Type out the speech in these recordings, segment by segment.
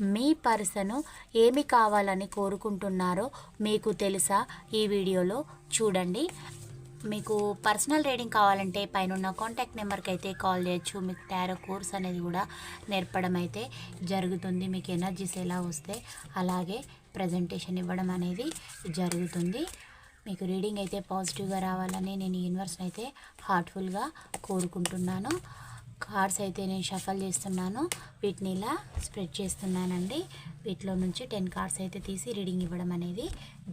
మీ person ఏమి కావాలని కోరుకుంటున్నారో మీకు తెలుసా? ఈ వీడియోలో చూడండి. మీకు పర్సనల్ రీడింగ్ కావాలంటే పైన కాంటాక్ట్ నెంబర్కి అయితే కాల్ చేయొచ్చు. మీకు టారో కోర్స్ అనేది కూడా నేర్పడం అయితే జరుగుతుంది. మీకు ఎనర్జీస్ ఎలా వస్తే అలాగే ప్రజెంటేషన్ ఇవ్వడం అనేది జరుగుతుంది. మీకు రీడింగ్ అయితే పాజిటివ్గా రావాలని నేను యూనివర్స్ని అయితే హార్ట్ఫుల్గా కోరుకుంటున్నాను. కార్డ్స్ అయితే నేను షఫల్ చేస్తున్నాను. వీటిని ఇలా స్ప్రెడ్ చేస్తున్నానండి. వీటిలో నుంచి టెన్ కార్డ్స్ అయితే తీసి రీడింగ్ ఇవ్వడం అనేది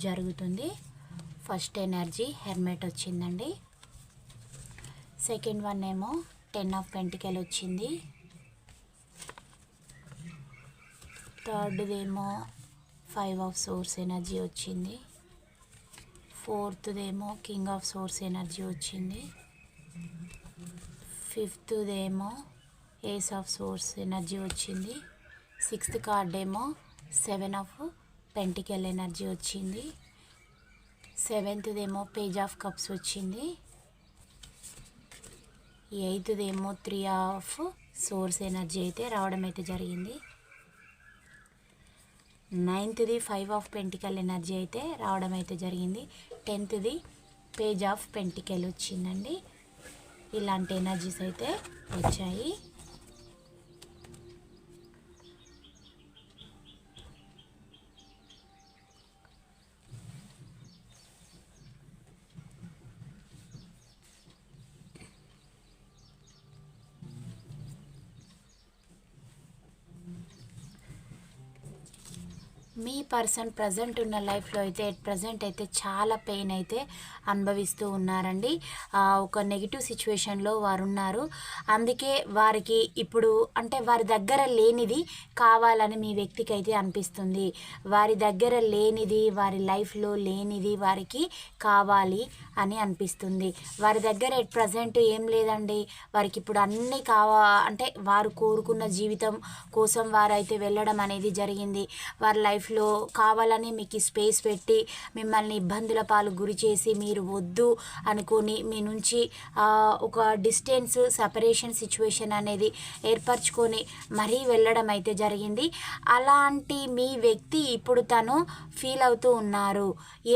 జరుగుతుంది. ఫస్ట్ ఎనర్జీ హెర్మెట్ వచ్చిందండి. సెకండ్ వన్ ఏమో టెన్ ఆఫ్ పెంటికల్ వచ్చింది. థర్డ్దేమో ఫైవ్ ఆఫ్ సోర్స్ ఎనర్జీ వచ్చింది. ఫోర్త్దేమో కింగ్ ఆఫ్ సోర్స్ ఎనర్జీ వచ్చింది. ఫిఫ్త్దేమో ఏస్ ఆఫ్ సోర్స్ ఎనర్జీ వచ్చింది. సిక్స్త్ కార్డ్ ఏమో సెవెన్ ఆఫ్ పెంటికల్ ఎనర్జీ వచ్చింది. సెవెంత్దేమో పేజ్ ఆఫ్ కప్స్ వచ్చింది. ఎయిత్దేమో త్రీ ఆఫ్ సోర్స్ ఎనర్జీ అయితే రావడం అయితే జరిగింది. నైన్త్ది ఫైవ్ ఆఫ్ పెంటికల్ ఎనర్జీ అయితే రావడం అయితే జరిగింది. టెన్త్ది పేజ్ ఆఫ్ పెంటికల్ వచ్చిందండి. ఇలాంటి ఎనర్జీస్ అయితే వచ్చాయి. మీ పర్సన్ ప్రజెంట్ ఉన్న లైఫ్లో అయితే ఎట్ ప్రజెంట్ అయితే చాలా పెయిన్ అయితే అనుభవిస్తూ ఉన్నారండి. ఒక నెగిటివ్ సిచ్యువేషన్లో వారు ఉన్నారు అందుకే వారికి ఇప్పుడు అంటే వారి దగ్గర లేనిది కావాలని మీ వ్యక్తికి అయితే అనిపిస్తుంది. వారి దగ్గర లేనిది వారి లైఫ్లో లేనిది వారికి కావాలి అని అనిపిస్తుంది. వారి దగ్గర ఎట్ ప్రజెంట్ ఏం లేదండి. వారికి ఇప్పుడు అన్నీ కావా అంటే వారు కోరుకున్న జీవితం కోసం వారైతే వెళ్ళడం అనేది జరిగింది. వారి లైఫ్ లైఫ్లో కావాలని మీకు స్పేస్ పెట్టి మిమ్మల్ని ఇబ్బందుల పాలు గురి చేసి మీరు వద్దు అనుకొని మీ నుంచి ఒక డిస్టెన్స్ సపరేషన్ సిచ్యువేషన్ అనేది ఏర్పరచుకొని మరీ వెళ్ళడం అయితే జరిగింది. అలాంటి మీ వ్యక్తి ఇప్పుడు తను ఫీల్ అవుతూ ఉన్నారు.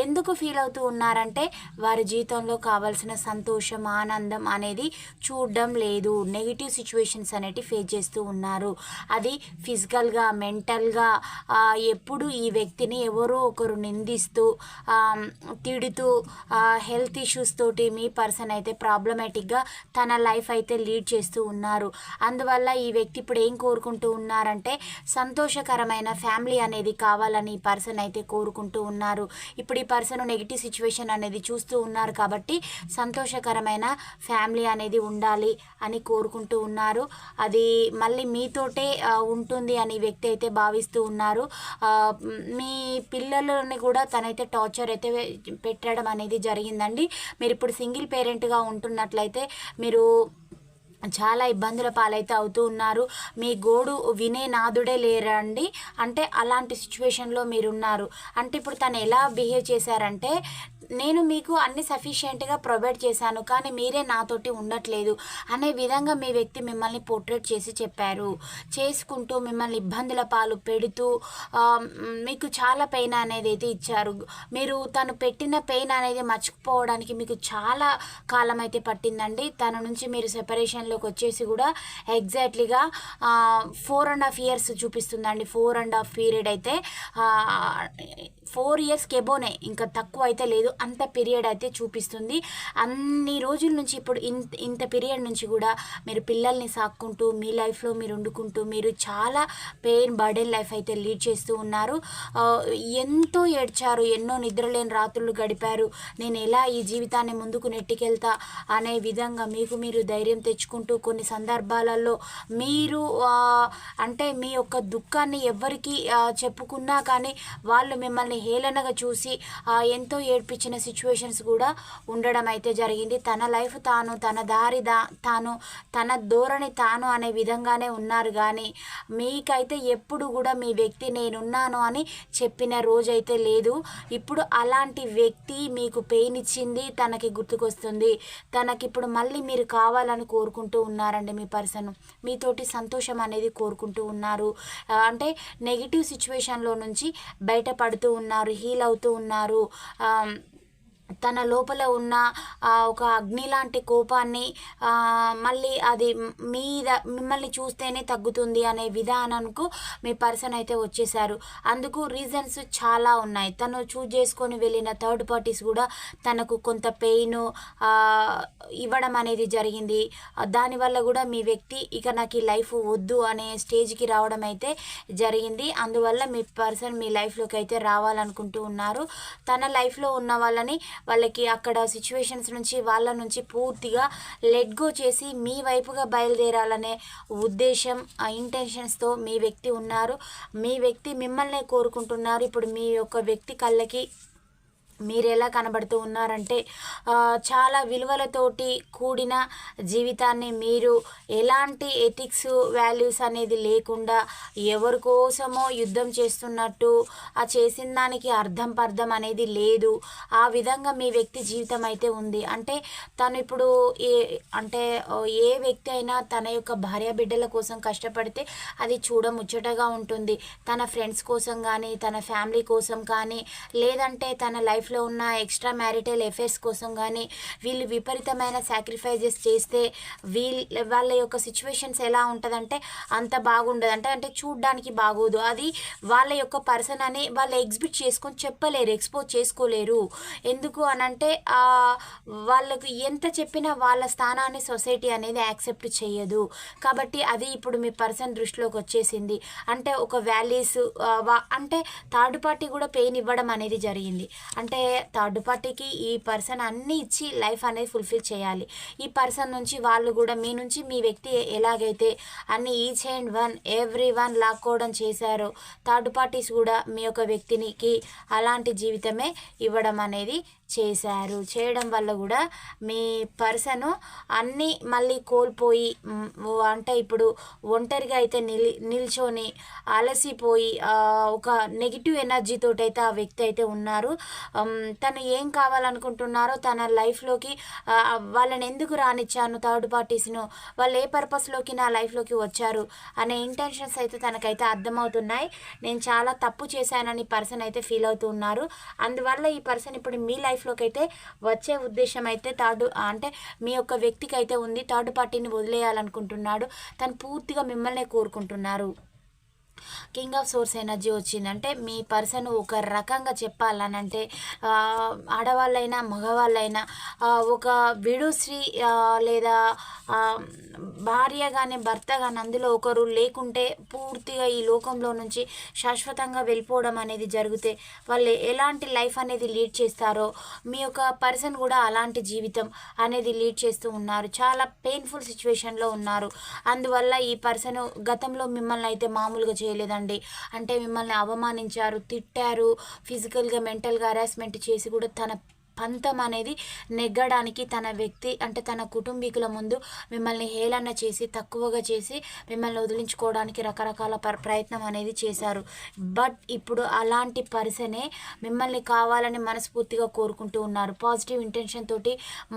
ఎందుకు ఫీల్ అవుతూ ఉన్నారంటే వారి జీవితంలో కావాల్సిన సంతోషం ఆనందం అనేది చూడడం లేదు. నెగిటివ్ సిచ్యువేషన్స్ అనేటివి ఫేస్ చేస్తూ ఉన్నారు. అది ఫిజికల్గా మెంటల్గా ఎప్పుడు ఈ వ్యక్తిని ఎవరో ఒకరు నిందిస్తూ తిడుతూ హెల్త్ ఇష్యూస్ తోటి మీ పర్సన్ అయితే ప్రాబ్లమేటిక్గా తన లైఫ్ అయితే లీడ్ చేస్తూ ఉన్నారు. అందువల్ల ఈ వ్యక్తి ఇప్పుడు ఏం కోరుకుంటూ ఉన్నారంటే సంతోషకరమైన ఫ్యామిలీ అనేది కావాలని ఈ పర్సన్ అయితే కోరుకుంటూ ఉన్నారు. ఇప్పుడు ఈ పర్సన్ నెగిటివ్ సిచ్యువేషన్ అనేది చూస్తూ ఉన్నారు కాబట్టి సంతోషకరమైన ఫ్యామిలీ అనేది ఉండాలి అని కోరుకుంటూ ఉన్నారు. అది మళ్ళీ మీతోటే ఉంటుంది అని వ్యక్తి అయితే భావిస్తూ ఉన్నారు. మీ పిల్లలని కూడా తనైతే టార్చర్ అయితే పెట్టడం అనేది జరిగిందండి. మీరు ఇప్పుడు సింగిల్ పేరెంట్గా ఉంటున్నట్లయితే మీరు చాలా ఇబ్బందుల పాలైతే అవుతూ ఉన్నారు. మీ గోడు వినే నాదుడే లేరండి. అంటే అలాంటి సిచ్యువేషన్లో మీరున్నారు. అంటే ఇప్పుడు తను ఎలా బిహేవ్ చేశారంటే నేను మీకు అన్ని సఫిషియెంట్గా ప్రొవైడ్ చేశాను కానీ మీరే నాతోటి ఉండట్లేదు అనే విధంగా మీ వ్యక్తి మిమ్మల్ని పోర్ట్రేట్ చేసి చెప్పారు. చేసుకుంటూ మిమ్మల్ని ఇబ్బందుల పాలు పెడుతూ మీకు చాలా పెయిన్ అనేది అయితే ఇచ్చారు. మీరు తను పెట్టిన పెయిన్ అనేది మర్చిపోవడానికి మీకు చాలా కాలం అయితే పట్టిందండి. తన నుంచి మీరు సెపరేషన్లోకి వచ్చేసి కూడా ఎగ్జాక్ట్లీగా ఫోర్ అండ్ హాఫ్ ఇయర్స్ చూపిస్తుందండి. ఫోర్ అండ్ హాఫ్ పీరియడ్ అయితే ఫోర్ ఇయర్స్కి ఎబోనే ఇంకా తక్కువ అయితే లేదు. అంత పీరియడ్ అయితే చూపిస్తుంది. అన్ని రోజుల నుంచి ఇప్పుడు ఇంత ఇంత పీరియడ్ నుంచి కూడా మీరు పిల్లల్ని సాక్కుంటూ మీ లైఫ్లో మీరు వండుకుంటూ మీరు చాలా పెయిన్ బర్డెన్ లైఫ్ అయితే లీడ్ చేస్తూ ఉన్నారు. ఎంతో ఏడ్చారు ఎన్నో నిద్రలేని రాత్రులు గడిపారు. నేను ఎలా ఈ జీవితాన్ని ముందుకు నెట్టికెళ్తా అనే విధంగా మీకు మీరు ధైర్యం తెచ్చుకుంటూ కొన్ని సందర్భాలలో మీరు అంటే మీ యొక్క దుఃఖాన్ని ఎవరికి చెప్పుకున్నా కానీ వాళ్ళు మిమ్మల్ని హేళనగా చూసి ఎంతో ఏడ్పించిన సిచ్యువేషన్స్ కూడా ఉండడం అయితే జరిగింది. తన లైఫ్ తాను తన దారి దా తాను తన ధోరణి తాను అనే విధంగానే ఉన్నారు. కానీ మీకైతే ఎప్పుడు కూడా మీ వ్యక్తి నేనున్నాను అని చెప్పిన రోజైతే లేదు. ఇప్పుడు అలాంటి వ్యక్తి మీకు పెయిన్ ఇచ్చింది తనకి గుర్తుకొస్తుంది. తనకి ఇప్పుడు మళ్ళీ మీరు కావాలని కోరుకుంటూ ఉన్నారండి మీ పర్సన్ మీతోటి సంతోషం అనేది కోరుకుంటూ ఉన్నారు. అంటే నెగిటివ్ సిచ్యువేషన్లో నుంచి బయటపడుతూ ఉన్నారు హీల్ అవుతూ ఉన్నారు. తన లోపల ఉన్న ఒక అగ్ని లాంటి కోపాన్ని మళ్ళీ అది మీద మిమ్మల్ని చూస్తేనే తగ్గుతుంది అనే విధానంకు మీ పర్సన్ అయితే వచ్చేసారు అందుకు రీజన్స్ చాలా ఉన్నాయి. తను చూజ్ చేసుకొని వెళ్ళిన థర్డ్ పార్టీస్ కూడా తనకు కొంత పెయిన్ ఇవ్వడం అనేది జరిగింది. దానివల్ల కూడా మీ వ్యక్తి ఇక నాకు ఈ లైఫ్ వద్దు అనే స్టేజ్కి రావడం అయితే జరిగింది. అందువల్ల మీ పర్సన్ మీ లైఫ్లోకి అయితే రావాలనుకుంటూ ఉన్నారు. తన లైఫ్లో ఉన్న వాళ్ళని వాళ్ళకి అక్కడ సిచ్యువేషన్స్ నుంచి వాళ్ళ నుంచి పూర్తిగా లెట్ గో చేసి మీ వైపుగా బయలుదేరాలనే ఉద్దేశం ఆ ఇంటెన్షన్స్తో మీ వ్యక్తి ఉన్నారు. మీ వ్యక్తి మిమ్మల్ని కోరుకుంటున్నారు. ఇప్పుడు మీ యొక్క వ్యక్తి కళ్ళకి మీరు ఎలా కనబడుతూ ఉన్నారంటే చాలా విలువలతోటి కూడిన జీవితాన్ని మీరు ఎలాంటి ఎథిక్స్ వాల్యూస్ అనేది లేకుండా ఎవరి కోసమో యుద్ధం చేస్తున్నట్టు ఆ చేసిన దానికి అర్థం పర్థం అనేది లేదు. ఆ విధంగా మీ వ్యక్తి జీవితం అయితే ఉంది. అంటే తను ఇప్పుడు ఏ అంటే ఏ వ్యక్తి అయినా తన యొక్క భార్య బిడ్డల కోసం కష్టపడితే అది చూడముచ్చటగా ఉంటుంది. తన ఫ్రెండ్స్ కోసం కానీ తన ఫ్యామిలీ కోసం కానీ లేదంటే తన లైఫ్ లైఫ్లో ఉన్న ఎక్స్ట్రా మ్యారిటల్ ఎఫైర్స్ కోసం కానీ వీళ్ళు విపరీతమైన సాక్రిఫైజెస్ చేస్తే వీళ్ళ వాళ్ళ యొక్క సిచ్యువేషన్స్ ఎలా ఉంటుందంటే అంత బాగుండదు. అంటే అంటే చూడడానికి బాగోదు. అది వాళ్ళ యొక్క పర్సన్ అని వాళ్ళు ఎగ్జిబిట్ చేసుకొని చెప్పలేరు ఎక్స్పోజ్ చేసుకోలేరు. ఎందుకు అని అంటే వాళ్ళకు ఎంత చెప్పినా వాళ్ళ స్థానాన్ని సొసైటీ అనేది యాక్సెప్ట్ చేయదు. కాబట్టి అది ఇప్పుడు మీ పర్సన్ దృష్టిలోకి వచ్చేసింది. అంటే ఒక వాల్యూస్ అంటే థర్డ్ పార్టీ కూడా పెయిన్ ఇవ్వడం అనేది జరిగింది. అంటే థర్డ్ పార్టీకి ఈ పర్సన్ అన్నీ ఇచ్చి లైఫ్ అనేది ఫుల్ఫిల్ చేయాలి. ఈ పర్సన్ నుంచి వాళ్ళు కూడా మీ నుంచి మీ వ్యక్తి ఎలాగైతే అన్ని each and one every one లాక్కోవడం చేశారో థర్డ్ పార్టీస్ కూడా మీ యొక్క వ్యక్తినికి అలాంటి జీవితమే ఇవ్వడం అనేది చేశారు. చేయడం వల్ల కూడా మీ పర్సన్ అన్నీ మళ్ళీ కోల్పోయి అంటే ఇప్పుడు ఒంటరిగా అయితే నిలి నిల్చొని అలసిపోయి ఒక నెగిటివ్ ఎనర్జీ అయితే ఆ వ్యక్తి అయితే ఉన్నారు. తను ఏం కావాలనుకుంటున్నారో తన లైఫ్లోకి వాళ్ళని ఎందుకు రానిచ్చాను థర్డ్ పార్టీస్ను వాళ్ళు ఏ పర్పస్లోకి నా లైఫ్లోకి వచ్చారు అనే ఇంటెన్షన్స్ అయితే తనకైతే అర్థమవుతున్నాయి. నేను చాలా తప్పు చేశానని పర్సన్ అయితే ఫీల్ అవుతున్నారు అందువల్ల ఈ పర్సన్ ఇప్పుడు మీ లైఫ్ లైఫ్లోకి అయితే వచ్చే ఉద్దేశం అయితే థర్డ్ అంటే మీ యొక్క వ్యక్తికి అయితే ఉంది థర్డ్ పార్టీని వదిలేయాలనుకుంటున్నాడు తను పూర్తిగా మిమ్మల్నే కోరుకుంటున్నారు. కింగ్ ఆఫ్ సోర్స్ ఎనర్జీ వచ్చిందంటే మీ పర్సన్ ఒక రకంగా చెప్పాలనంటే ఆడవాళ్ళైనా మగవాళ్ళైనా ఒక విడుశ్రీ లేదా భార్య కానీ భర్త కానీ అందులో ఒకరు లేకుంటే పూర్తిగా ఈ లోకంలో నుంచి శాశ్వతంగా వెళ్ళిపోవడం అనేది జరిగితే వాళ్ళు ఎలాంటి లైఫ్ అనేది లీడ్ చేస్తారో మీ యొక్క పర్సన్ కూడా అలాంటి జీవితం అనేది లీడ్ చేస్తూ ఉన్నారు. చాలా పెయిన్ఫుల్ సిచ్యువేషన్లో ఉన్నారు. అందువల్ల ఈ పర్సన్ గతంలో మిమ్మల్ని అయితే మామూలుగా చేయలేదండి. అంటే మిమ్మల్ని అవమానించారు తిట్టారు ఫిజికల్గా మెంటల్గా హరాస్మెంట్ చేసి కూడా తన పంతం అనేది నెగ్గడానికి తన వ్యక్తి అంటే తన కుటుంబీకుల ముందు మిమ్మల్ని హేళన చేసి తక్కువగా చేసి మిమ్మల్ని వదిలించుకోవడానికి రకరకాల ప్రయత్నం అనేది చేశారు. బట్ ఇప్పుడు అలాంటి పర్సనే మిమ్మల్ని కావాలని మనస్ఫూర్తిగా కోరుకుంటూ ఉన్నారు. పాజిటివ్ ఇంటెన్షన్ తోటి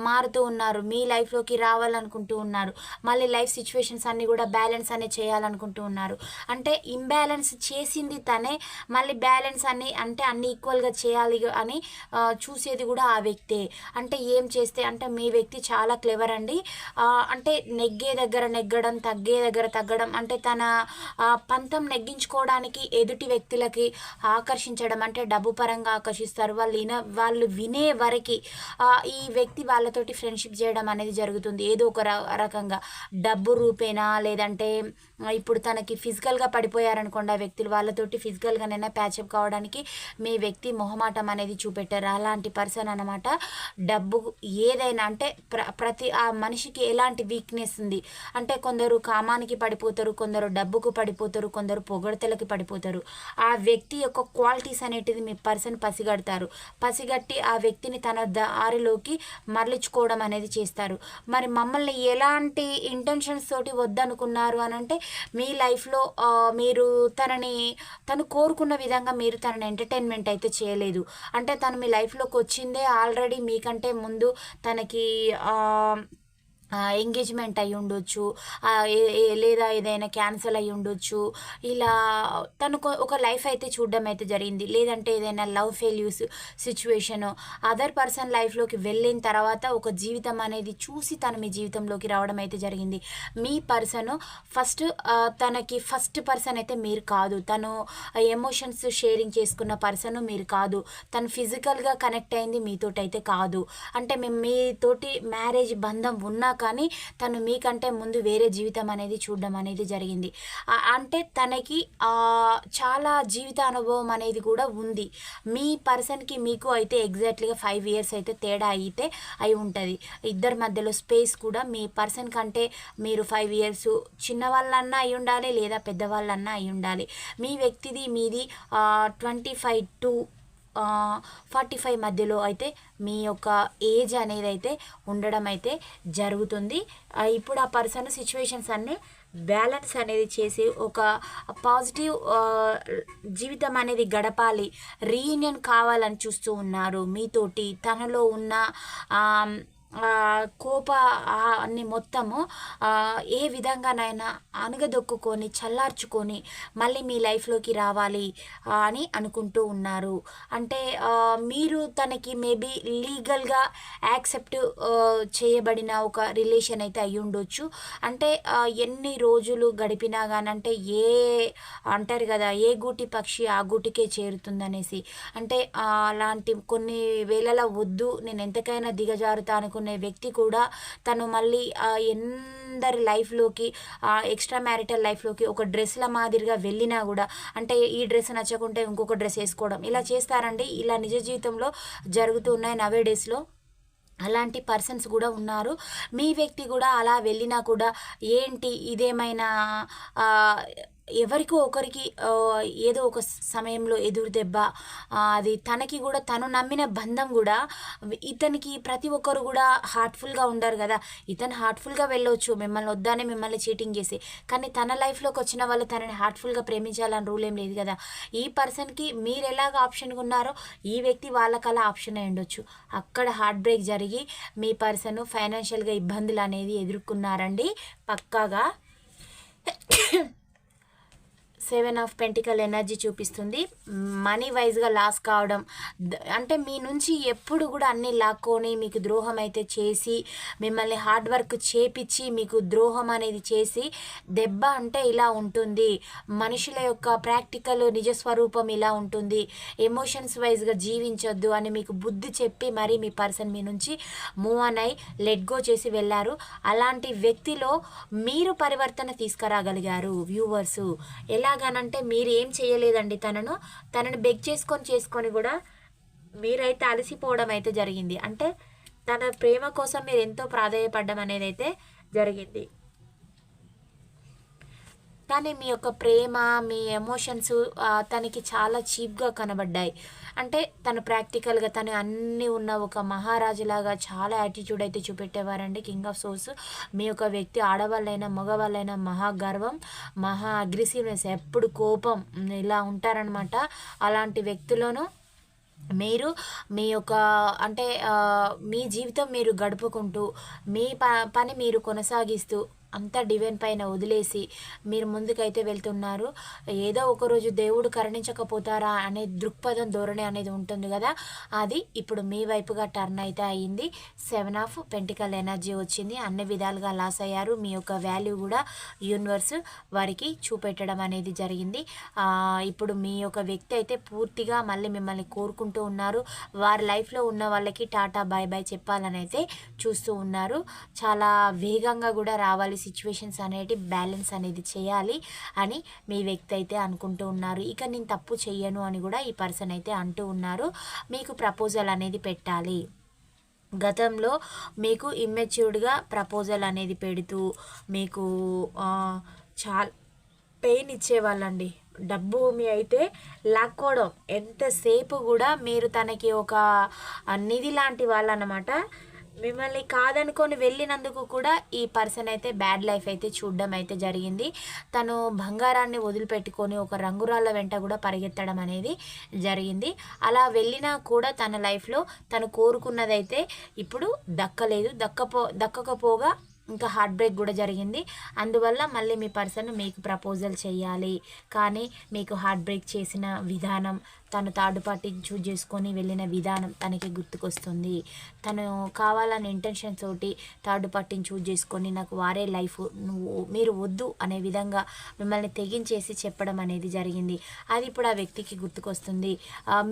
మారుతూ ఉన్నారు. మీ లైఫ్లోకి రావాలనుకుంటూ ఉన్నారు. మళ్ళీ లైఫ్ సిచ్యువేషన్స్ అన్నీ కూడా బ్యాలెన్స్ అనేది చేయాలనుకుంటూ ఉన్నారు. అంటే ఇంబ్యాలెన్స్ చేసింది తనే మళ్ళీ బ్యాలెన్స్ అన్ని అంటే అన్ని ఈక్వల్గా చేయాలి అని చూసేది కూడా ఆ వ్యక్తి. వ్యక్తే అంటే ఏం చేస్తే అంటే మీ వ్యక్తి చాలా క్లెవర్ అండి అంటే నెగ్గే దగ్గర నెగ్గడం తగ్గే దగ్గర తగ్గడం అంటే తన పంతం నెగ్గించుకోవడానికి ఎదుటి వ్యక్తులకి ఆకర్షించడం అంటే డబ్బు పరంగా ఆకర్షిస్తారు. వాళ్ళు విన వాళ్ళు వినే వరకు ఈ వ్యక్తి వాళ్ళతోటి ఫ్రెండ్షిప్ చేయడం అనేది జరుగుతుంది. ఏదో ఒక రకంగా. డబ్బు రూపేనా లేదంటే ఇప్పుడు తనకి ఫిజికల్గా పడిపోయారనుకోండి ఆ వ్యక్తులు వాళ్ళతోటి ఫిజికల్గానైనా ప్యాచప్ కావడానికి మీ వ్యక్తి మొహమాటం అనేది చూపెట్టారు. అలాంటి పర్సన్ అనమాట డబ్బు ఏదైనా అంటే ప్ర ప్రతి ఆ మనిషికి ఎలాంటి వీక్నెస్ ఉంది? అంటే కొందరు కామానికి పడిపోతారు కొందరు డబ్బుకు పడిపోతారు కొందరు పొగడతలకి పడిపోతారు. ఆ వ్యక్తి యొక్క క్వాలిటీస్ అనేటిది మీ పర్సన్ పసిగడతారు. పసిగట్టి ఆ వ్యక్తిని తన దారిలోకి మరలించుకోవడం అనేది చేస్తారు. మరి మమ్మల్ని ఎలాంటి ఇంటెన్షన్స్ తోటి వద్దనుకున్నారు అని అంటే మీ లైఫ్లో మీరు తనని తను కోరుకున్న విధంగా మీరు తనని ఎంటర్టైన్మెంట్ అయితే చేయలేదు. అంటే తను మీ లైఫ్లోకి వచ్చిందే ఆల్రెడీ మీకంటే ముందు తనకి ఎంగేజ్మెంట్ అయి ఉండొచ్చు. లేదా ఏదైనా క్యాన్సల్ అయి ఉండొచ్చు. ఇలా తను ఒక లైఫ్ అయితే చూడడం అయితే జరిగింది. లేదంటే ఏదైనా love failures situation other person లైఫ్లోకి వెళ్ళిన తర్వాత ఒక జీవితం అనేది చూసి తను మీ జీవితంలోకి రావడం అయితే జరిగింది. మీ పర్సన్ ఫస్ట్ తనకి ఫస్ట్ పర్సన్ అయితే మీరు కాదు. తను ఎమోషన్స్ షేరింగ్ చేసుకున్న పర్సన్ మీరు కాదు. తను ఫిజికల్గా కనెక్ట్ అయింది మీతోటి అయితే కాదు. అంటే మేము మీతోటి మ్యారేజ్ బంధం ఉన్నా కానీ తను మీకంటే ముందు వేరే జీవితం అనేది చూడడం అనేది జరిగింది. అంటే తనకి చాలా జీవిత అనుభవం అనేది కూడా ఉంది. మీ పర్సన్కి మీకు అయితే ఎగ్జాక్ట్లీగా ఫైవ్ ఇయర్స్ అయితే తేడా అయితే అయి ఉంటుంది. ఇద్దరి మధ్యలో స్పేస్ కూడా మీ పర్సన్ కంటే మీరు ఫైవ్ ఇయర్స్ చిన్నవాళ్ళన్నా అయి ఉండాలి లేదా పెద్దవాళ్ళన్నా అయి ఉండాలి. మీ వ్యక్తిది మీది twenty five to forty five మధ్యలో అయితే మీ యొక్క ఏజ్ అనేది అయితే ఉండడం అయితే జరుగుతుంది. ఇప్పుడు ఆ పర్సన్ సిచ్యువేషన్స్ అన్నీ బ్యాలెన్స్ అనేది చేసి ఒక పాజిటివ్ జీవితం అనేది గడపాలి. రీయూనియన్ కావాలని చూస్తూ ఉన్నారు మీతోటి. తనలో ఉన్న కోప అన్ని మొత్తము ఏ విధంగానైనా అణగదొక్కుకొని చల్లార్చుకొని మళ్ళీ మీ లైఫ్లోకి రావాలి అని అనుకుంటూ ఉన్నారు. అంటే మీరు తనకి మేబీ లీగల్గా యాక్సెప్ట్ చేయబడిన ఒక రిలేషన్ అయితే అయి ఉండొచ్చు. అంటే ఎన్ని రోజులు గడిపినా కానీ అంటే ఏ అంటారు కదా ఏ గూటి పక్షి ఆ గూటికే చేరుతుందనేసి. అంటే అలాంటి కొన్ని వేళల వద్దు నేను ఎంతకైనా దిగజారుతా అనుకున్న చేసుకునే వ్యక్తి కూడా తను మళ్ళీ ఎందరి లైఫ్లోకి ఎక్స్ట్రా మ్యారిటల్ లైఫ్లోకి ఒక డ్రెస్ల మాదిరిగా వెళ్ళినా కూడా అంటే ఈ డ్రెస్ నచ్చకుంటే ఇంకొక డ్రెస్ వేసుకోవడం ఇలా చేస్తారండి. ఇలా నిజ జీవితంలో జరుగుతున్నాయి నవే డేస్లో అలాంటి పర్సన్స్ కూడా ఉన్నారు. మీ వ్యక్తి కూడా అలా వెళ్ళినా కూడా ఏంటి ఇదేమైనా ఎవరికో ఒకరికి ఏదో ఒక సమయంలో ఎదురు దెబ్బ అది తనకి కూడా తను నమ్మిన బంధం కూడా ఇతనికి ప్రతి ఒక్కరు కూడా హార్ట్ఫుల్గా ఉండరు కదా. ఇతను హార్ట్ఫుల్గా వెళ్ళొచ్చు మిమ్మల్ని వద్దానే మిమ్మల్ని చీటింగ్ చేసి. కానీ తన లైఫ్లోకి వచ్చిన వాళ్ళు తనని హార్ట్ఫుల్గా ప్రేమించాలని రూల్ ఏం లేదు కదా. ఈ పర్సన్కి మీరు ఎలాగ ఆప్షన్గా ఉన్నారో ఈ వ్యక్తి వాళ్ళకలా ఆప్షన్ అయి ఉండొచ్చు. అక్కడ హార్ట్ బ్రేక్ జరిగి మీ పర్సన్ ఫైనాన్షియల్గా ఇబ్బందులు అనేది ఎదుర్కొన్నారండి. పక్కాగా సెవెన్ ఆఫ్ పెంటికల్ ఎనర్జీ చూపిస్తుంది. మనీ వైజ్గా లాస్ కావడం అంటే మీ నుంచి ఎప్పుడు కూడా అన్ని లాక్కొని మీకు ద్రోహం అయితే చేసి మిమ్మల్ని హార్డ్ వర్క్ చేపించి మీకు ద్రోహం అనేది చేసి దెబ్బ అంటే ఇలా ఉంటుంది. మనుషుల యొక్క ప్రాక్టికల్ నిజస్వరూపం ఇలా ఉంటుంది. ఎమోషన్స్ వైజ్గా జీవించొద్దు అని మీకు బుద్ధి చెప్పి మరీ మీ పర్సన్ మీ నుంచి మూవ్ అన్ అయి లెట్ గో చేసి వెళ్ళారు. అలాంటి వ్యక్తిలో మీరు పరివర్తన తీసుకురాగలిగారు వ్యూవర్సు. ఎలా ఎలాగనంటే మీరు ఏం చేయలేదండి తనను. తనను బెగ్ చేసుకొని చేసుకొని కూడా మీరైతే అలసిపోవడం అయితే జరిగింది. అంటే తన ప్రేమ కోసం మీరు ఎంతో ప్రాధాయపడ్డం అనేది అయితే జరిగింది. కానీ మీ యొక్క ప్రేమ మీ ఎమోషన్స్ తనకి చాలా చీప్గా కనబడ్డాయి. అంటే తను ప్రాక్టికల్గా తను అన్నీ ఉన్న ఒక మహారాజులాగా చాలా యాటిట్యూడ్ అయితే చూపెట్టేవారండి. King of swords. మీ యొక్క వ్యక్తి ఆడవాళ్ళైనా మగవాళ్ళైనా మహా గర్వం మహా అగ్రెసివ్నెస్ ఎప్పుడు కోపం ఇలా ఉంటారనమాట అలాంటి వ్యక్తులను మీరు మీ యొక్క అంటే మీ జీవితం మీరు గడుపుకుంటూ మీ ప పని మీరు కొనసాగిస్తూ అంతా డివైన్ పైన వదిలేసి మీరు ముందుకైతే వెళ్తున్నారు. ఏదో ఒకరోజు దేవుడు కరుణించకపోతారా అనే దృక్పథం ధోరణి అనేది ఉంటుంది కదా. అది ఇప్పుడు మీ వైపుగా టర్న్ అయితే అయ్యింది. సెవెన్ ఆఫ్ పెంటికల్ ఎనర్జీ వచ్చింది. అన్ని విధాలుగా లాస్ అయ్యారు. మీ యొక్క వాల్యూ కూడా యూనివర్స్ వారికి చూపెట్టడం అనేది జరిగింది. ఇప్పుడు మీ యొక్క వ్యక్తి అయితే పూర్తిగా మళ్ళీ మిమ్మల్ని కోరుకుంటూ ఉన్నారు. వారి లైఫ్లో ఉన్న వాళ్ళకి టాటా బాయ్ బాయ్ చెప్పాలని అయితే చూస్తూ ఉన్నారు. చాలా వేగంగా కూడా రావాలి సిచ్యువేషన్స్ అనేటి బ్యాలెన్స్ అనేది చేయాలి అని మీ వ్యక్తి అయితే అనుకుంటూ ఉన్నారు. ఇక నేను తప్పు చేయను అని కూడా ఈ పర్సన్ అయితే అంటూ ఉన్నారు. మీకు ప్రపోజల్ అనేది పెట్టాలి. గతంలో మీకు ఇమ్మెచ్యూర్డ్గా ప్రపోజల్ అనేది పెడుతూ మీకు చాలా పెయిన్ ఇచ్చేవాళ్ళండి డబ్బు మీ అయితే లాక్కోవడం. ఎంతసేపు కూడా మీరు తనకి ఒక నిధి లాంటి వాళ్ళనమాట మిమ్మల్ని కాదనుకొని వెళ్ళినందుకు కూడా ఈ పర్సన్ అయితే బ్యాడ్ లైఫ్ అయితే చూడడం అయితే జరిగింది. తను బంగారాన్ని వదిలిపెట్టుకొని ఒక రంగురాళ్ళ వెంట కూడా పరిగెత్తడం అనేది జరిగింది. అలా వెళ్ళినా కూడా తన లైఫ్లో తను కోరుకున్నదైతే ఇప్పుడు దక్కలేదు. దక్కపో దక్కకపోగా ఇంకా హార్ట్ బ్రేక్ కూడా జరిగింది. అందువల్ల మళ్ళీ మీ పర్సన్ మీకు ప్రపోజల్ చేయాలి. కానీ మీకు హార్ట్ బ్రేక్ చేసిన విధానం తను థర్డ్ పార్టీని చూజ్ చేసుకొని వెళ్ళిన విధానం తనకి గుర్తుకొస్తుంది. తను కావాలని ఇంటెన్షన్ తోటి థర్డ్ పార్టీని చూజ్ చేసుకొని నాకు వారే లైఫ్ నువ్వు మీరు వద్దు అనే విధంగా మిమ్మల్ని తెగించేసి చెప్పడం అనేది జరిగింది. అది ఇప్పుడు ఆ వ్యక్తికి గుర్తుకొస్తుంది.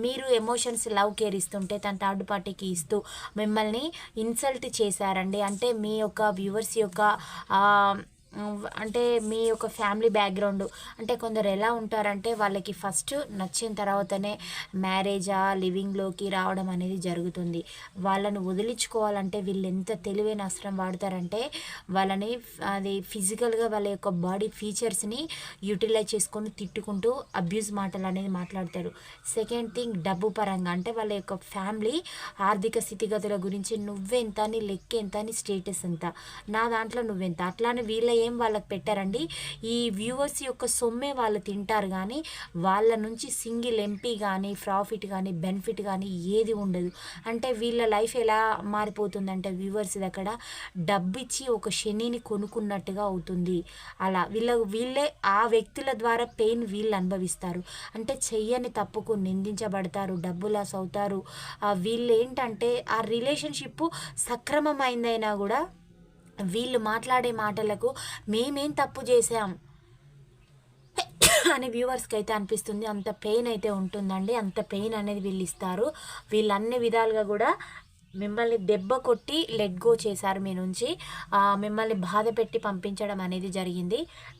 మీరు ఎమోషన్స్ లవ్ కేర్ ఇస్తుంటే తన థర్డ్ పార్టీకి ఇస్తూ మిమ్మల్ని ఇన్సల్ట్ చేశారండి. అంటే మీ యొక్క వ్యూవర్స్ యొక్క అంటే మీ యొక్క ఫ్యామిలీ బ్యాక్గ్రౌండ్ అంటే కొందరు ఎలా ఉంటారంటే వాళ్ళకి ఫస్ట్ నచ్చిన తర్వాతనే మ్యారేజా లివింగ్లోకి రావడం అనేది జరుగుతుంది. వాళ్ళను వదిలించుకోవాలంటే వీళ్ళు ఎంత తెలివైన అస్త్రం వాడతారంటే వాళ్ళని అది ఫిజికల్గా వాళ్ళ యొక్క బాడీ ఫీచర్స్ని యూటిలైజ్ చేసుకొని తిట్టుకుంటూ అబ్యూస్ మాటలు అనేది మాట్లాడతారు. సెకండ్ థింగ్ డబ్బు పరంగా అంటే వాళ్ళ యొక్క ఫ్యామిలీ ఆర్థిక స్థితిగతుల గురించి నువ్వెంత నీ లెక్క ఎంత నీ స్టేటస్ ఎంత నా దాంట్లో నువ్వెంత అట్లానే వీళ్ళ ఏం వాళ్ళకి పెట్టారండి? ఈ వ్యూవర్స్ యొక్క సొమ్మే వాళ్ళు తింటారు కానీ వాళ్ళ నుంచి సింగిల్ ఎంపీ కానీ ప్రాఫిట్ కానీ బెనిఫిట్ కానీ ఏది ఉండదు. అంటే వీళ్ళ లైఫ్ ఎలా మారిపోతుందంటే వ్యూవర్స్ దగ్గర డబ్బు ఇచ్చి ఒక శనిని కొనుక్కున్నట్టుగా అవుతుంది. అలా వీళ్ళ వీళ్ళే ఆ వ్యక్తుల ద్వారా పెయిన్ వీళ్ళు అనుభవిస్తారు. అంటే చెయ్యని తప్పుకు నిందించబడతారు డబ్బు లాస్ అవుతారు. వీళ్ళు ఏంటంటే ఆ రిలేషన్షిప్ సక్రమమైందైనా కూడా వీళ్ళు మాట్లాడే మాటలకు మేమేం తప్పు చేసాం అని వ్యూవర్స్కి అయితే అనిపిస్తుంది. అంత పెయిన్ అయితే ఉంటుందండి. అంత పెయిన్ అనేది వీళ్ళు ఇస్తారు. వీళ్ళు అన్ని విధాలుగా కూడా మిమ్మల్ని దెబ్బ కొట్టి లెట్ గో చేశారు మీ నుంచి. మిమ్మల్ని బాధ పెట్టి పంపించడం అనేది జరిగింది.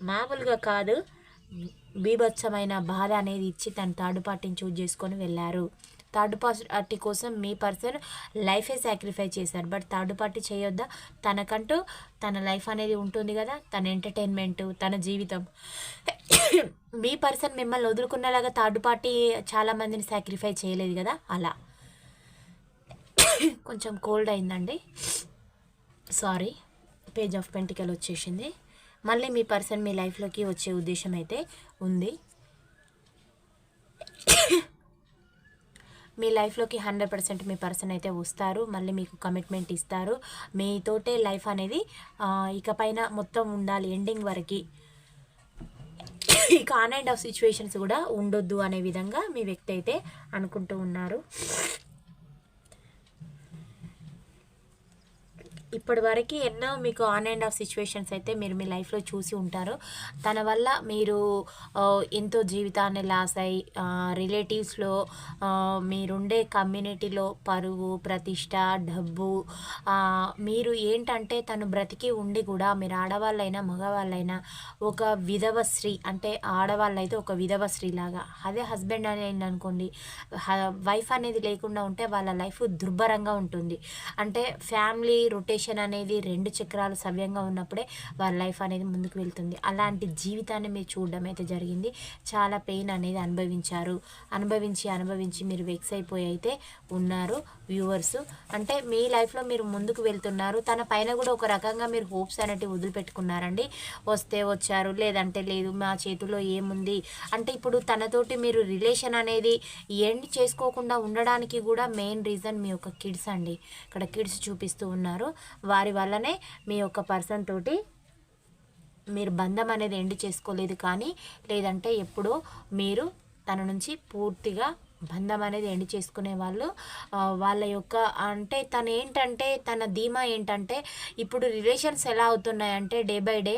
మామూలుగా కాదు. బీభత్సమైన బాధ అనేది ఇచ్చి తన థర్డ్ పార్టీని చూజ్ చేసుకొని వెళ్ళారు. థర్డ్ పార్టీ కోసం మీ పర్సన్ లైఫే సాక్రిఫై చేశారు. బట్ థర్డ్ పార్టీ చేయొద్దా? తనకంటూ తన లైఫ్ అనేది ఉంటుంది కదా తన ఎంటర్టైన్మెంట్ తన జీవితం. మీ పర్సన్ మిమ్మల్ని వదులుకున్నలాగా థర్డ్ పార్టీ చాలా మందిని సాక్రిఫై చేయలేదు కదా అలా. కొంచెం కోల్డ్ అయిందండి. సారీ పేజ్ ఆఫ్ పెంటికల్ వచ్చేసింది. మళ్ళీ మీ పర్సన్ మీ లైఫ్లోకి వచ్చే ఉద్దేశం అయితే ఉంది. మీ లైఫ్లోకి హండ్రెడ్ పర్సెంట్ మీ పర్సన్ అయితే వస్తారు మళ్ళీ మీకు కమిట్మెంట్ ఇస్తారు. మీతోటే లైఫ్ అనేది ఇక ఇకపైన మొత్తం ఉండాలి ఎండింగ్ వరకు. ఈ కాన్ అండ్ ఆఫ్ సిచ్యువేషన్స్ కూడా ఉండొద్దు అనే విధంగా మీ వ్యక్తి అయితే అనుకుంటూ ఉన్నారు. ఇప్పటి వరకు ఎన్నో మీకు ఆన్ అండ్ ఆఫ్ సిచ్యువేషన్స్ అయితే మీరు మీ లైఫ్లో చూసి ఉంటారు. తన వల్ల మీరు ఎంతో జీవితాన్ని లాస్ అయి రిలేటివ్స్లో మీరుండే కమ్యూనిటీలో పరువు ప్రతిష్ట డబ్బు మీరు ఏంటంటే తను బ్రతికి ఉండి కూడా మీరు ఆడవాళ్ళైనా మగవాళ్ళైనా ఒక విధవ స్త్రీ అంటే ఆడవాళ్ళైతే ఒక విధవ స్త్రీ లాగా. అదే హస్బెండ్ అనేది అనుకోండి వైఫ్ అనేది లేకుండా ఉంటే వాళ్ళ లైఫ్ దుర్భరంగా ఉంటుంది. అంటే ఫ్యామిలీ రొటేషన్ అనేది రెండు చక్రాలు సవ్యంగా ఉన్నప్పుడే వారి లైఫ్ అనేది ముందుకు వెళ్తుంది. అలాంటి జీవితాన్ని మీరు చూడడం అయితే జరిగింది. చాలా పెయిన్ అనేది అనుభవించారు. అనుభవించి అనుభవించి మీరు వెక్స్ అయిపోయి అయితే ఉన్నారు వ్యూవర్స్ అంటే మీ లైఫ్లో మీరు ముందుకు వెళ్తున్నారు. తన పైన కూడా ఒక రకంగా మీరు హోప్స్ అనేటివి వదిలిపెట్టుకున్నారండి. వస్తే వచ్చారు లేదంటే లేదు మా చేతిలో ఏముంది? అంటే ఇప్పుడు తనతోటి మీరు రిలేషన్ అనేది ఎండ్ చేసుకోకుండా ఉండడానికి కూడా మెయిన్ రీజన్ మీ యొక్క కిడ్స్ అండి. ఇక్కడ కిడ్స్ చూపిస్తూ ఉన్నారు. వారి వల్లనే మీ యొక్క పర్సన్ తోటి మీరు బంధం అనేది ఎండ్ చేసుకోలేదు కానీ లేదంటే ఎప్పుడో మీరు తన నుంచి పూర్తిగా బంధం అనేది ఎండ్ చేసుకునే వాళ్ళు. వాళ్ళ యొక్క అంటే తను ఏంటంటే తన ధీమా ఏంటంటే ఇప్పుడు రిలేషన్స్ ఎలా అవుతున్నాయంటే డే బై డే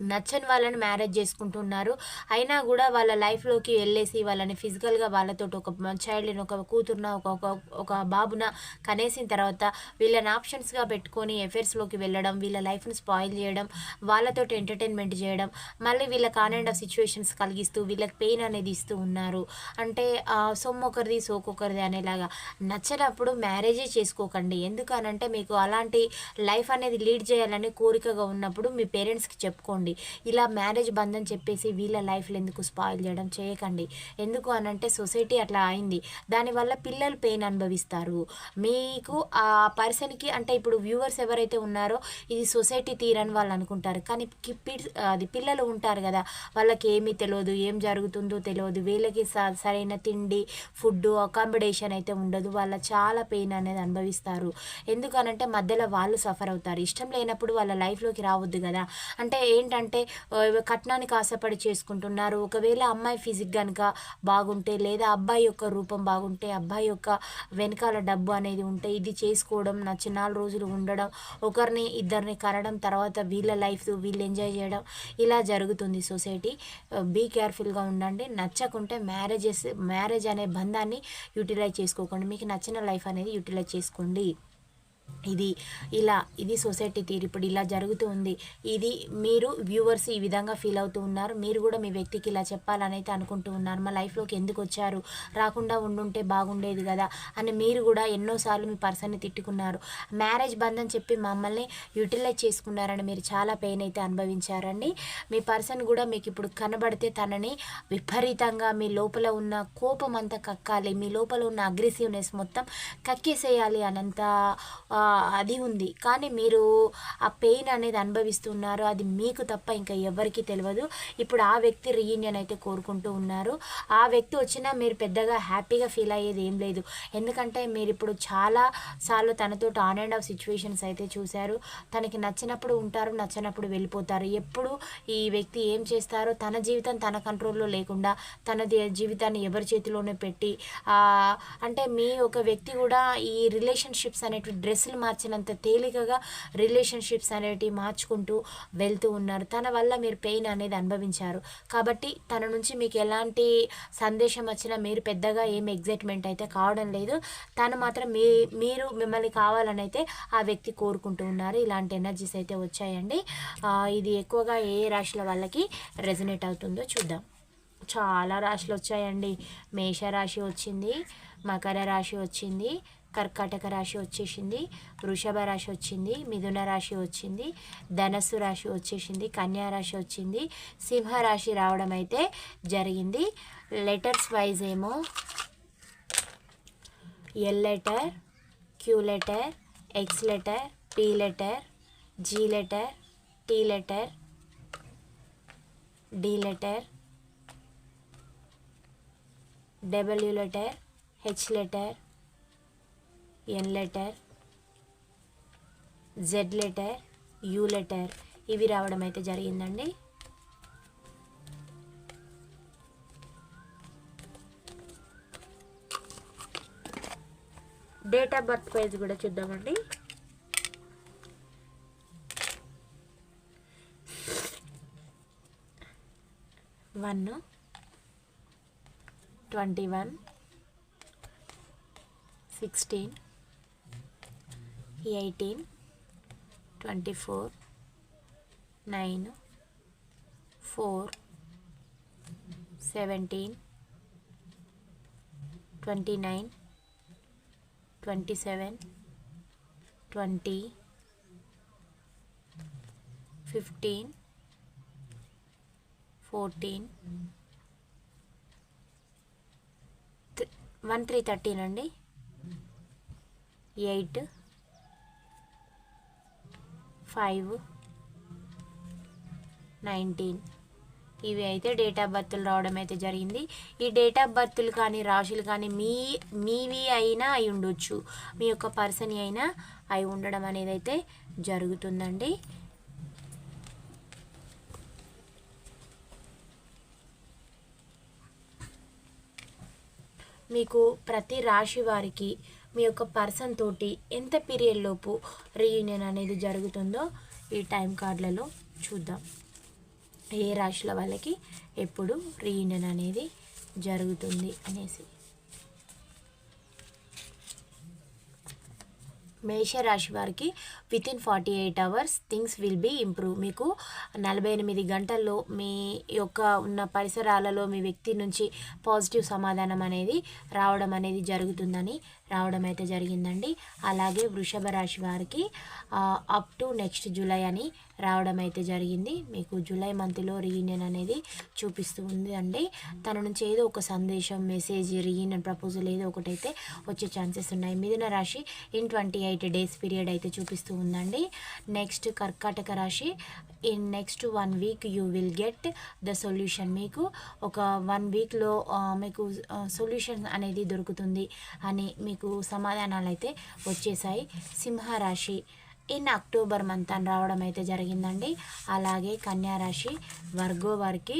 నచ్చని వాళ్ళని మ్యారేజ్ చేసుకుంటున్నారు. అయినా కూడా వాళ్ళ లైఫ్లోకి వెళ్ళేసి వాళ్ళని ఫిజికల్గా వాళ్ళతో ఒక చైల్డ్ని ఒక కూతురున ఒక ఒక బాబున కనేసిన తర్వాత వీళ్ళని ఆప్షన్స్గా పెట్టుకొని ఎఫైర్స్లోకి వెళ్ళడం వీళ్ళ లైఫ్ని స్పాయిల్ చేయడం వాళ్ళతో ఎంటర్టైన్మెంట్ చేయడం మళ్ళీ వీళ్ళ కానెండ్ ఆఫ్ సిచ్యువేషన్స్ కలిగిస్తూ వీళ్ళకి పెయిన్ అనేది ఇస్తూ ఉన్నారు. అంటే సొమ్ము ఒకరిది సోకొకరిది అనేలాగా నచ్చినప్పుడు మ్యారేజే చేసుకోకండి. ఎందుకనంటే మీకు అలాంటి లైఫ్ అనేది లీడ్ చేయాలని కోరికగా ఉన్నప్పుడు మీ పేరెంట్స్కి చెప్పుకోండి. చేసుకోండి ఇలా మ్యారేజ్ బంధం చెప్పేసి వీళ్ళ లైఫ్లో ఎందుకు స్పాయిల్ చేయడం చేయకండి. ఎందుకు అనంటే సొసైటీ అట్లా అయింది. దానివల్ల పిల్లలు పెయిన్ అనుభవిస్తారు. మీకు ఆ పర్సన్కి అంటే ఇప్పుడు వ్యూవర్స్ ఎవరైతే ఉన్నారో ఇది సొసైటీ తీరని వాళ్ళు అనుకుంటారు. కానీ అది పిల్లలు ఉంటారు కదా వాళ్ళకి ఏమీ తెలియదు ఏం జరుగుతుందో తెలియదు. వీళ్ళకి సరైన తిండి ఫుడ్ అకామిడేషన్ అయితే ఉండదు. వాళ్ళ చాలా పెయిన్ అనేది అనుభవిస్తారు. ఎందుకనంటే మధ్యలో వాళ్ళు సఫర్ అవుతారు. ఇష్టం లేనప్పుడు వాళ్ళ లైఫ్లోకి రావద్దు కదా. అంటే ఏంటంటే ఏంటంటే కట్నానికి ఆశపడి చేసుకుంటున్నారు. ఒకవేళ అమ్మాయి ఫిజిక్ కనుక బాగుంటే లేదా అబ్బాయి యొక్క రూపం బాగుంటే అబ్బాయి యొక్క వెనకాల డబ్బు అనేది ఉంటే ఇది చేసుకోవడం నచ్చినాలు నాలుగు రోజులు ఉండడం ఒకరిని ఇద్దరిని కనడం తర్వాత వీళ్ళ లైఫ్ వీళ్ళు ఎంజాయ్ చేయడం ఇలా జరుగుతుంది సొసైటీ. బీ కేర్ఫుల్గా ఉండండి. నచ్చకుంటే మ్యారేజెస్ మ్యారేజ్ అనే బంధాన్ని యూటిలైజ్ చేసుకోకండి. మీకు నచ్చిన లైఫ్ అనేది యూటిలైజ్ చేసుకోండి. ఇది ఇలా ఇది సొసైటీ తీరు. ఇప్పుడు ఇలా జరుగుతూ ఉంది. ఇది మీరు వ్యూవర్స్ ఈ విధంగా ఫీల్ అవుతూ ఉన్నారు. మీరు కూడా మీ వ్యక్తికి ఇలా చెప్పాలని అయితే అనుకుంటూ ఉన్నారు. మా లైఫ్లోకి ఎందుకు వచ్చారు? రాకుండా ఉండుంటే బాగుండేది కదా అని మీరు కూడా ఎన్నోసార్లు మీ పర్సన్ని తిట్టుకున్నారు. మ్యారేజ్ బంధం చెప్పి మమ్మల్ని యూటిలైజ్ చేసుకున్నారని మీరు చాలా పెయిన్ అయితే అనుభవించారండి. మీ పర్సన్ కూడా మీకు ఇప్పుడు కనబడితే తనని విపరీతంగా మీ లోపల ఉన్న కోపం అంతా కక్కాలి. మీ లోపల ఉన్న అగ్రెసివ్నెస్ మొత్తం కక్కేసేయాలి అనంత అది ఉంది. కానీ మీరు ఆ పెయిన్ అనేది అనుభవిస్తున్నారు. అది మీకు తప్ప ఇంకా ఎవరికి తెలియదు ఇప్పుడు ఆ వ్యక్తి రీయూనియన్ అయితే కోరుకుంటూ ఉన్నారు. ఆ వ్యక్తి వచ్చినా మీరు పెద్దగా హ్యాపీగా ఫీల్ అయ్యేది ఏం లేదు. ఎందుకంటే మీరు ఇప్పుడు చాలా సార్లు తనతో ఆన్ అండ్ ఆఫ్ సిచ్యువేషన్స్ అయితే చూశారు. తనకి నచ్చినప్పుడు ఉంటారు నచ్చినప్పుడు వెళ్ళిపోతారు. ఎప్పుడు ఈ వ్యక్తి ఏం చేస్తారో తన జీవితం తన కంట్రోల్లో లేకుండా తన జీవితాన్ని ఎవరి చేతిలోనే పెట్టి అంటే మీ ఒక వ్యక్తి కూడా ఈ రిలేషన్షిప్స్ అనేటివి డ్రెస్ మనసులు మార్చినంత తేలికగా రిలేషన్షిప్స్ అనేటివి మార్చుకుంటూ వెళ్తూ ఉన్నారు. తన వల్ల మీరు పెయిన్ అనేది అనుభవించారు. కాబట్టి తన నుంచి మీకు ఎలాంటి సందేశం వచ్చినా మీరు పెద్దగా ఏం ఎగ్జైట్మెంట్ అయితే కావడం లేదు. తను మాత్రం మీ మీరు మిమ్మల్ని కావాలని అయితే ఆ వ్యక్తి కోరుకుంటూ ఉన్నారు. ఇలాంటి ఎనర్జీస్ అయితే వచ్చాయండి. ఇది ఎక్కువగా ఏ రాశుల వాళ్ళకి రెజనేట్ అవుతుందో చూద్దాం. చాలా రాశులు వచ్చాయండి. మేషరాశి వచ్చింది మకర రాశి వచ్చింది కర్కాటక రాశి వచ్చేసింది వృషభ రాశి వచ్చింది మిథున రాశి వచ్చింది ధనస్సు రాశి వచ్చేసింది కన్యా రాశి వచ్చింది. సింహరాశి రావడం అయితే జరిగింది. లెటర్స్ వైజ్ ఏమో L letter Q letter X letter P letter G letter T letter D letter W letter H letter N letter Z letter U letter ఇవి రావడం అయితే జరిగిందండి. డేట్ ఆఫ్ బర్త్ పేజ్ కూడా చూద్దామండి. One twenty one sixteen eighteen twenty four nine four seventeen twenty nine twenty seven twenty fifteen fourteen one three thirteen అండి? Eight five nineteen. ఇవి అయితే date of బర్త్లు రావడం అయితే జరిగింది. ఈ డేట్ ఆఫ్ బర్త్లు కానీ రాశులు కానీ మీ మీవి అయినా అయి ఉండొచ్చు. మీ యొక్క పర్సన్ అయినా అయి ఉండడం అనేది అయితే జరుగుతుందండి. మీకు ప్రతి రాశి వారికి మీ యొక్క పర్సన్ తోటి ఎంత పీరియడ్ లోపు రీయూనియన్ అనేది జరుగుతుందో ఈ టైం కార్డులలో చూద్దాం. ఏ రాశుల వాళ్ళకి ఎప్పుడు రీయూనియన్ అనేది జరుగుతుంది అనేసి. మేషరాశి వారికి within forty eight hours things will be improve మీకు నలభై ఎనిమిది గంటల్లో మీ యొక్క ఉన్న పరిసరాలలో మీ వ్యక్తి నుంచి పాజిటివ్ సమాధానం అనేది రావడం అనేది జరుగుతుందని రావడం అయితే జరిగిందండి. అలాగే వృషభ రాశి వారికి అప్ టు నెక్స్ట్ జూలై అని రావడం అయితే జరిగింది. మీకు జూలై మంత్లో రీయూనియన్ అనేది చూపిస్తూ ఉంది అండి. తన నుంచి ఏదో ఒక సందేశం మెసేజ్ రీయూనియన్ ప్రపోజల్ ఏదో ఒకటైతే వచ్చే ఛాన్సెస్ ఉన్నాయి. మిథున రాశి in twenty eight days period అయితే చూపిస్తూ ఉందండి. నెక్స్ట్ కర్కాటక రాశి. In next one week you will get the solution మీకు ఒక వన్ వీక్లో మీకు సొల్యూషన్ అనేది దొరుకుతుంది అని మీకు సమాధానాలు అయితే వచ్చేసాయి. సింహరాశి. ఇన్ అక్టోబర్ మంత్ అని రావడం అయితే జరిగిందండి. అలాగే కన్యారాశి వర్గో వారికి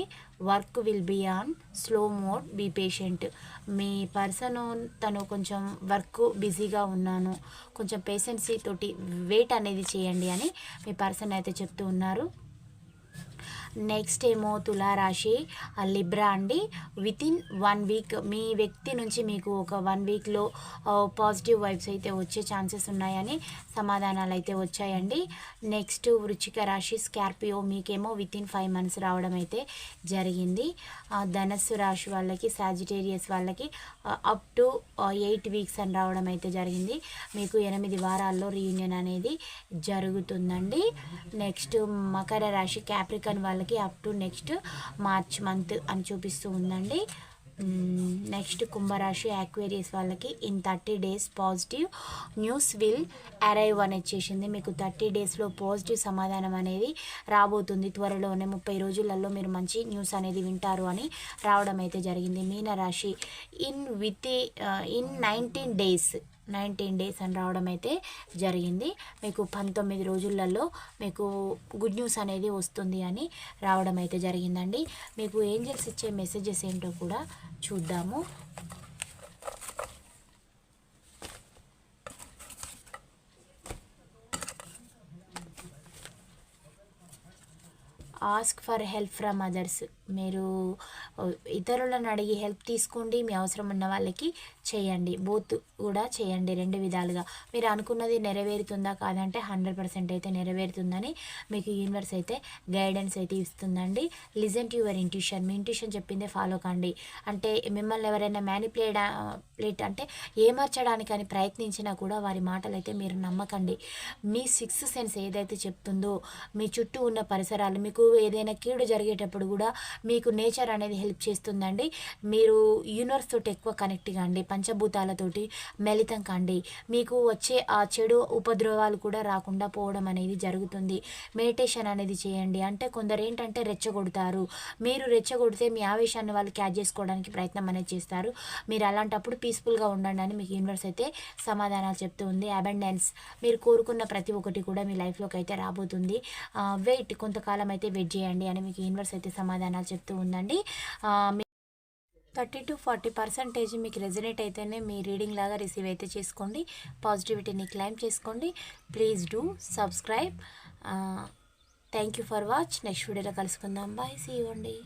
work will be on slow mode be patient me person తను కొంచెం వర్క్ బిజీగా ఉన్నాను. కొంచెం పేషెన్సీ తోటి వెయిట్ అనేది చేయండి అని మీ పర్సన్ అయితే చెప్తూ ఉన్నారు. నెక్స్ట్ ఏమో తులారాశి లిబ్రా అండి. విత్ ఇన్ వన్ వీక్ మీ వ్యక్తి నుంచి మీకు ఒక వన్ వీక్లో పాజిటివ్ వైబ్స్ అయితే వచ్చే ఛాన్సెస్ ఉన్నాయని సమాధానాలు అయితే వచ్చాయండి. నెక్స్ట్ వృచ్చిక రాశి స్కార్పియో మీకేమో విత్ ఇన్ ఫైవ్ మంత్స్ రావడం అయితే జరిగింది. ధనస్సు రాశి వాళ్ళకి సాజిటేరియస్ వాళ్ళకి అప్ టు ఎయిట్ వీక్స్ అని రావడం అయితే జరిగింది. మీకు ఎనిమిది వారాల్లో రీయూనియన్ అనేది జరుగుతుందండి. నెక్స్ట్ మకర రాశి క్యాప్రికన్ వాళ్ళకి మనకి up to next March month అని చూపిస్తూ ఉందండి. నెక్స్ట్ కుంభరాశి యాక్వేరియస్ వాళ్ళకి in thirty days positive news will arrive అని వచ్చేసింది. మీకు థర్టీ డేస్లో పాజిటివ్ సమాధానం అనేది రాబోతుంది. త్వరలోనే ముప్పై రోజులలో మీరు మంచి న్యూస్ అనేది వింటారు అని రావడం అయితే జరిగింది. మీనరాశి in within nineteen days nineteen days అని రావడం అయితే జరిగింది. మీకు పంతొమ్మిది రోజులలో మీకు గుడ్ న్యూస్ అనేది వస్తుంది అని రావడం అయితే జరిగిందండి. మీకు ఏంజల్స్ ఇచ్చే మెసేజెస్ ఏంటో కూడా చూద్దాము. Ask for help from others మీరు ఇతరులను అడిగి హెల్ప్ తీసుకోండి. మీ అవసరం ఉన్న వాళ్ళకి చేయండి. బోత్ కూడా చేయండి రెండు విధాలుగా. మీరు అనుకున్నది నెరవేరుతుందా కాదంటే హండ్రెడ్ పర్సెంట్ అయితే నెరవేరుతుందని మీకు యూనివర్స్ అయితే గైడెన్స్ అయితే ఇస్తుందండి. Listen to your intuition. Me intuition చెప్పిందే ఫాలో కండి. అంటే మిమ్మల్ని ఎవరైనా మ్యానిపులేట్ ప్లేట్ అంటే ఏమార్చడానికి అని ప్రయత్నించినా కూడా వారి మాటలు అయితే మీరు నమ్మకండి. మీ సిక్స్ సెన్స్ ఏదైతే చెప్తుందో మీ చుట్టూ ఉన్న పరిసరాలు మీకు ఏదైనా కీడు జరిగేటప్పుడు కూడా మీకు నేచర్ అనేది హెల్ప్ చేస్తుందండి. మీరు యూనివర్స్ తోటి ఎక్కువ కనెక్ట్ కాండి పంచభూతాలతోటి మెలితం కాండి. మీకు వచ్చే ఆ చెడు ఉపద్రవాలు కూడా రాకుండా పోవడం అనేది జరుగుతుంది. మెడిటేషన్ అనేది చేయండి. అంటే కొందరు ఏంటంటే రెచ్చగొడతారు. మీరు రెచ్చగొడితే మీ ఆవేశాన్ని వాళ్ళు క్యాచ్ చేసుకోవడానికి ప్రయత్నం అనేది చేస్తారు. మీరు అలాంటప్పుడు పీస్ఫుల్గా ఉండండి అని మీకు యూనివర్స్ అయితే సమాధానాలు చెప్తూ ఉంది. అబెండెన్స్. మీరు కోరుకున్న ప్రతి ఒక్కటి కూడా మీ లైఫ్లోకి అయితే రాబోతుంది. వెయిట్. కొంతకాలం అయితే వెయిట్ చేయండి అని మీకు యూనివర్స్ అయితే సమాధానాలు చెప్తూ ఉందండి థర్టీ టు ఫార్టీ పర్సెంటేజ్ మీకు రెజినేట్ అయితేనే మీ రీడింగ్ లాగా రిసీవ్ అయితే చేసుకోండి. పాజిటివిటీని క్లైమ్ చేసుకోండి. Please do subscribe. Thank you for watch. Next వీడియోలో కలుసుకుందాం. బాయ్. సీ అండి.